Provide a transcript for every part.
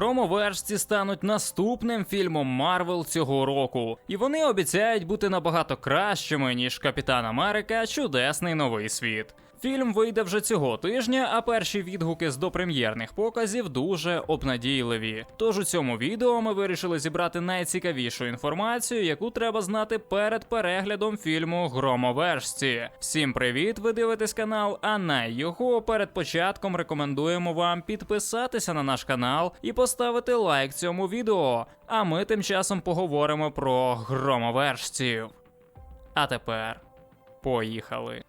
Громовержці стануть наступним фільмом Марвел цього року, і вони обіцяють бути набагато кращими ніж Капітан Америка Чудесний новий світ. Фільм вийде вже цього тижня, а перші відгуки з допрем'єрних показів дуже обнадійливі. Тож у цьому відео ми вирішили зібрати найцікавішу інформацію, яку треба знати перед переглядом фільму Громовержці. Всім привіт! Ви дивитесь канал, а на його перед початком рекомендуємо вам підписатися на наш канал і поставити лайк цьому відео. А ми тим часом поговоримо про громовержців. А тепер поїхали.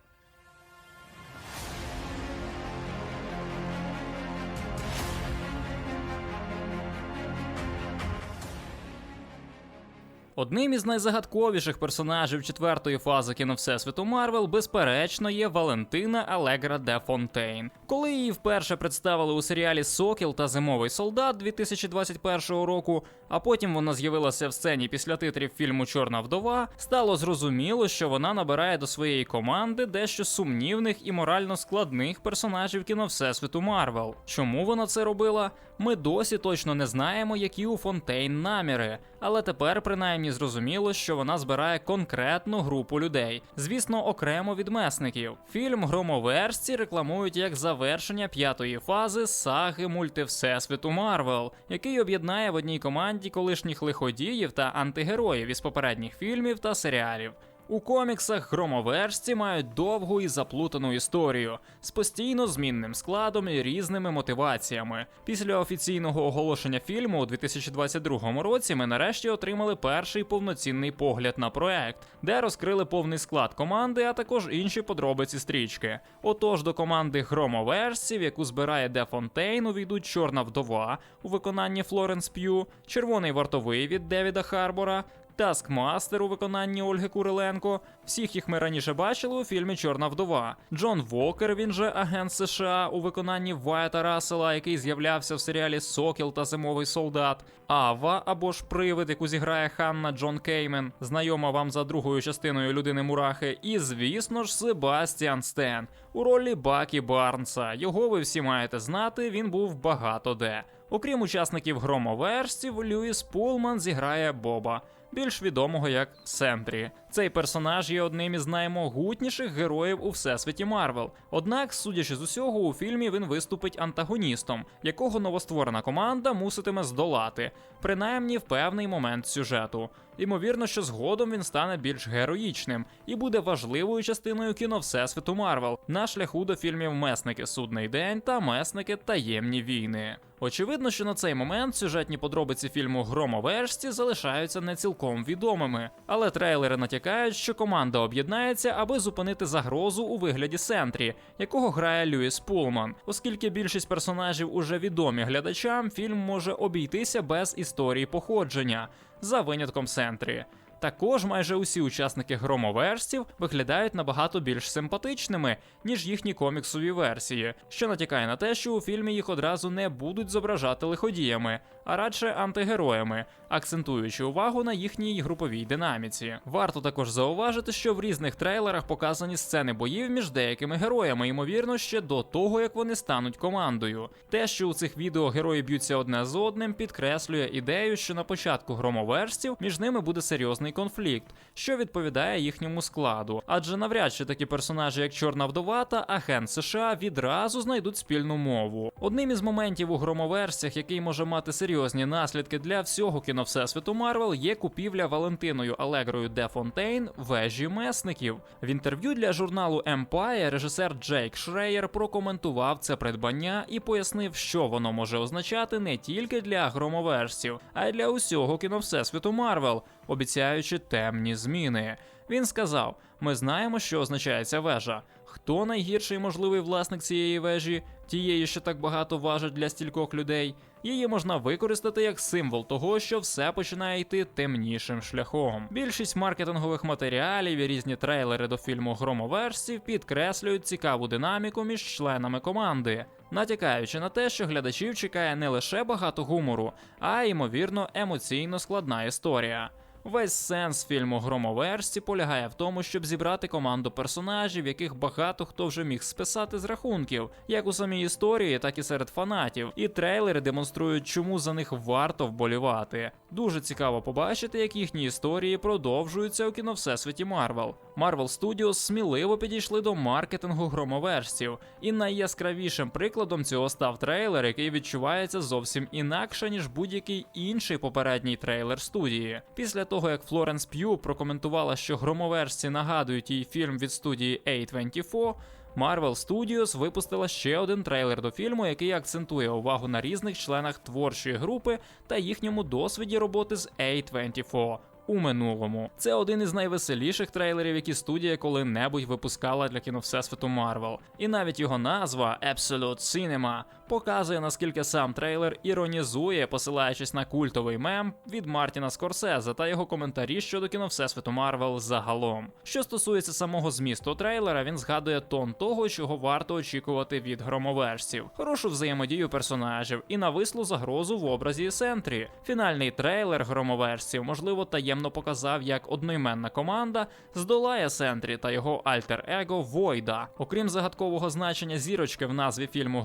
Одним із найзагадковіших персонажів четвертої фази кіно Всесвіту Марвел, безперечно, є Валентина Алегра де Фонтейн. Коли її вперше представили у серіалі Сокіл та Зимовий солдат 2021 року, а потім вона з'явилася в сцені після титрів фільму Чорна вдова, стало зрозуміло, що вона набирає до своєї команди дещо сумнівних і морально складних персонажів кіно Всесвіту Марвел. Чому вона це робила? Ми досі точно не знаємо, які у Фонтейн наміри, але тепер принаймні зрозуміло, що вона збирає конкретну групу людей, звісно, окремо від месників. Фільм Громоверсці рекламують як завершення п'ятої фази саги мультивсесвіту Марвел, який об'єднає в одній команді колишніх лиходіїв та антигероїв із попередніх фільмів та серіалів. У коміксах громоверсці мають довгу і заплутану історію з постійно змінним складом і різними мотиваціями. Після офіційного оголошення фільму у 2022 році ми нарешті отримали перший повноцінний погляд на проект, де розкрили повний склад команди, а також інші подробиці стрічки. Отож, до команди громоверсці, в яку збирає Де Фонтейн, увійдуть Чорна вдова у виконанні Флоренс П'ю, Червоний вартовий від Девіда Харбора. Таскмастер у виконанні Ольги Куриленко. Всіх їх ми раніше бачили у фільмі Чорна вдова. Джон Вокер, він же агент США у виконанні Вайта Рассела, який з'являвся в серіалі Сокіл та Зимовий солдат. Ава або ж привид, яку зіграє Ханна Джон Кеймен, знайома вам за другою частиною людини Мурахи. І звісно ж, Себастіан Стен у ролі Бакі Барнса. Його ви всі маєте знати. Він був багато де. Окрім учасників громоверсів, Льюіс Пулман зіграє Боба, більш відомого як Сентрі. Цей персонаж є одним із наймогутніших героїв у всесвіті Марвел. Однак, судячи з усього, у фільмі він виступить антагоністом, якого новостворена команда муситиме здолати, принаймні в певний момент сюжету. Ймовірно, що згодом він стане більш героїчним і буде важливою частиною кіно Всесвіту Марвел на шляху до фільмів Месники Судний день та Месники Таємні війни. Очевидно, що на цей момент сюжетні подробиці фільму Громовержці залишаються не цілком відомими, але трейлери натякають, що команда об'єднається, аби зупинити загрозу у вигляді Сентрі, якого грає Льюіс Пулман. Оскільки більшість персонажів уже відомі глядачам, фільм може обійтися без історії походження за винятком Сентрі. Також майже усі учасники громоверсів виглядають набагато більш симпатичними, ніж їхні коміксові версії, що натякає на те, що у фільмі їх одразу не будуть зображати лиходіями, а радше антигероями, акцентуючи увагу на їхній груповій динаміці. Варто також зауважити, що в різних трейлерах показані сцени боїв між деякими героями, ймовірно, ще до того, як вони стануть командою. Те, що у цих відео герої б'ються одне з одним, підкреслює ідею, що на початку громоверсів між ними буде серйозний конфлікт, що відповідає їхньому складу. Адже навряд чи такі персонажі, як Чорна вдова та агент США, відразу знайдуть спільну мову. Одним із моментів у громоверсіях, який може мати серйозні наслідки для всього кіно Всесвіту Марвел, є купівля Валентиною Алегрою де Фонтейн вежі месників. В інтерв'ю для журналу Empire режисер Джейк Шреєр прокоментував це придбання і пояснив, що воно може означати не тільки для громоверсів, а й для усього кіно Всесвіту Марвел, обіцяючи темні зміни. Він сказав: ми знаємо, що означає ця вежа. Хто найгірший можливий власник цієї вежі, тієї, що так багато важить для стількох людей, її можна використати як символ того, що все починає йти темнішим шляхом. Більшість маркетингових матеріалів і різні трейлери до фільму Громоверсів підкреслюють цікаву динаміку між членами команди, натякаючи на те, що глядачів чекає не лише багато гумору, а ймовірно емоційно складна історія. Весь сенс фільму Громоверсі полягає в тому, щоб зібрати команду персонажів, яких багато хто вже міг списати з рахунків, як у самій історії, так і серед фанатів. І трейлери демонструють, чому за них варто вболівати. Дуже цікаво побачити, як їхні історії продовжуються у кіно Всесвіті Марвел. Marvel Studios сміливо підійшли до маркетингу громоверсів, і найяскравішим прикладом цього став трейлер, який відчувається зовсім інакше ніж будь-який інший попередній трейлер студії. Після того як Флоренс П'ю прокоментувала, що громоверсі нагадують їй фільм від студії A24, Marvel Studios випустила ще один трейлер до фільму, який акцентує увагу на різних членах творчої групи та їхньому досвіді роботи з A24 у минулому. Це один із найвеселіших трейлерів, які студія коли-небудь випускала для кіно Всесвіту Марвел. І навіть його назва Absolute Cinema показує наскільки сам трейлер іронізує, посилаючись на культовий мем від Мартіна Скорсезе та його коментарі щодо кіно Всесвіту Марвел загалом. Що стосується самого змісту трейлера, він згадує тон того, чого варто очікувати від громоверсів, хорошу взаємодію персонажів і навислу загрозу в образі Сентрі. Фінальний трейлер громоверсів, можливо, таємно показав, як одноіменна команда здолає Сентрі та його альтер-его Войда. Окрім загадкового значення зірочки в назві фільму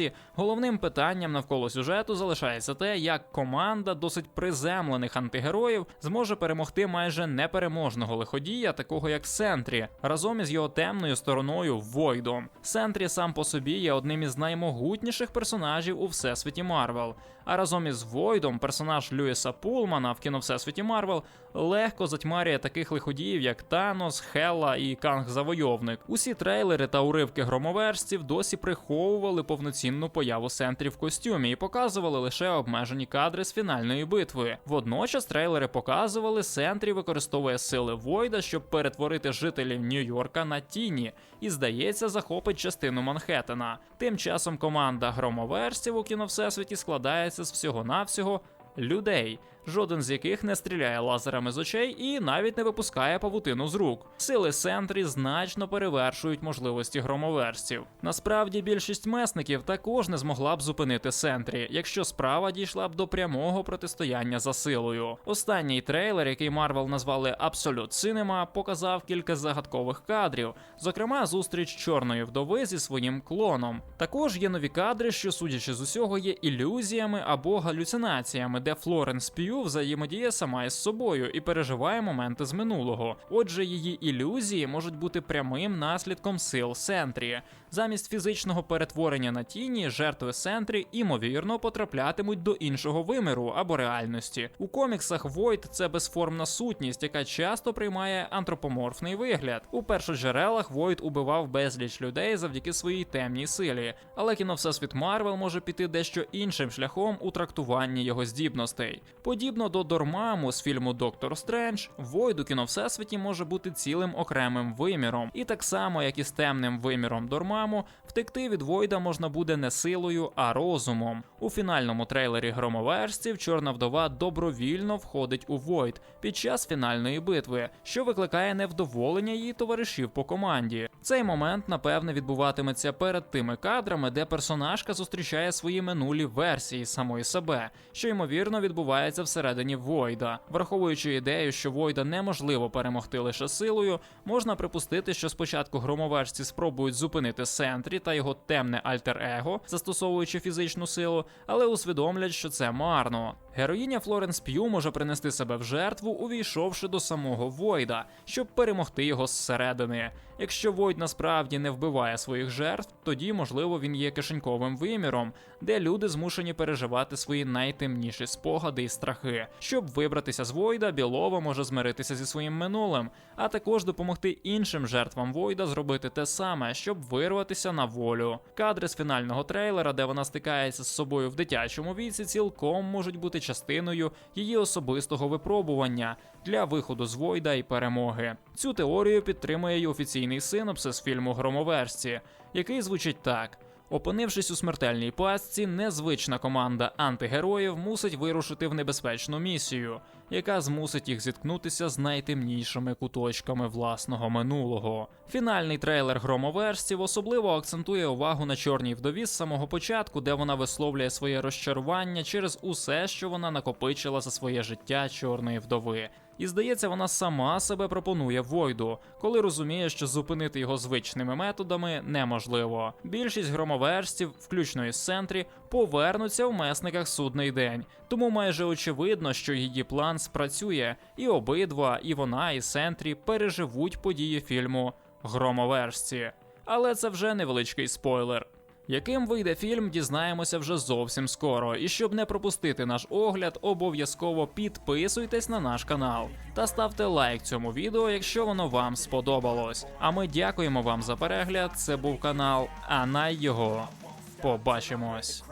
Громоверсі, головним питанням навколо сюжету залишається те, як команда досить приземлених антигероїв зможе перемогти майже непереможного лиходія, такого як Сентрі, разом із його темною стороною Войдом. Сентрі сам по собі є одним із наймогутніших персонажів у всесвіті Марвел. А разом із Войдом персонаж Люїса Пулмана в кіно Всесвіті Марвел легко затьмарює таких лиходіїв, як Танос, Хелла і Канг Завойовник. Усі трейлери та уривки громоверстів досі приховували повноцінну появу Сентрі в костюмі і показували лише обмежені кадри з фінальної битви. Водночас трейлери показували, Сентрі використовує сили Войда, щоб перетворити жителів Нью-Йорка на тіні, і здається, захопить частину Манхеттена. Тим часом команда громоверстів у кіно Всесвіті складається з всього-навсього людей, жоден з яких не стріляє лазерами з очей і навіть не випускає павутину з рук. Сили Сентрі значно перевершують можливості громоверстів. Насправді більшість месників також не змогла б зупинити Сентрі, якщо справа дійшла б до прямого протистояння за силою. Останній трейлер, який Марвел назвали Absolute Cinema, показав кілька загадкових кадрів, зокрема зустріч чорної вдови зі своїм клоном. Також є нові кадри, що, судячи з усього, є ілюзіями або галюцинаціями, де Флоренс П'ю взаємодіє сама із собою і переживає моменти з минулого. Отже, її ілюзії можуть бути прямим наслідком сил Сентрі. Замість фізичного перетворення на тіні, жертви Сентрі імовірно потраплятимуть до іншого виміру або реальності. У коміксах Войд це безформна сутність, яка часто приймає антропоморфний вигляд. У першоджерелах Войд убивав безліч людей завдяки своїй темній силі, але кіно Всесвіт Марвел може піти дещо іншим шляхом у трактуванні його здібностей. Подібно до Дормаму з фільму Доктор Стрендж, Войд у кіно Всесвіті може бути цілим окремим виміром, і так само, як і з темним виміром Дормаму, втекти від Войда можна буде не силою, а розумом. У фінальному трейлері громоверстів Чорна вдова добровільно входить у Войд під час фінальної битви, що викликає невдоволення її товаришів по команді. Цей момент, напевне, відбуватиметься перед тими кадрами, де персонажка зустрічає свої минулі версії самої себе, що ймовірно відбувається всередині Войда. Враховуючи ідею, що Войда неможливо перемогти лише силою, можна припустити, що спочатку громоверсці спробують зупинити Сентрі та його темне альтер-его, застосовуючи фізичну силу, але усвідомлять, що це марно. Героїня Флоренс П'ю може принести себе в жертву, увійшовши до самого Войда, щоб перемогти його зсередини. Якщо Войд насправді не вбиває своїх жертв, тоді, можливо, він є кишеньковим виміром, де люди змушені переживати свої найтемніші спогади і страхи. Щоб вибратися з Войда, Білова може змиритися зі своїм минулим, а також допомогти іншим жертвам Войда зробити те саме, щоб вирватися на волю. Кадри з фінального трейлера, де вона стикається з собою в дитячому віці, цілком можуть бути частиною її особистого випробування для виходу з Войда і перемоги. Цю теорію підтримує й офіційний синопсис фільму Громоверсці, який звучить так. Опинившись у смертельній пастці, незвична команда антигероїв мусить вирушити в небезпечну місію, яка змусить їх зіткнутися з найтемнішими куточками власного минулого. Фінальний трейлер громоверстів особливо акцентує увагу на чорній вдові з самого початку, де вона висловлює своє розчарування через усе, що вона накопичила за своє життя чорної вдови. І здається, вона сама себе пропонує Войду, коли розуміє, що зупинити його звичними методами неможливо. Більшість громоверстів, включно із центрі, повернуться в месниках судний день. Тому майже очевидно, що її план спрацює, і обидва, і вона, і Сентрі переживуть події фільму Громоверсті. Але це вже невеличкий спойлер. Яким вийде фільм, дізнаємося вже зовсім скоро. І щоб не пропустити наш огляд, обов'язково підписуйтесь на наш канал та ставте лайк цьому відео, якщо воно вам сподобалось. А ми дякуємо вам за перегляд. Це був канал Анай його. Побачимось.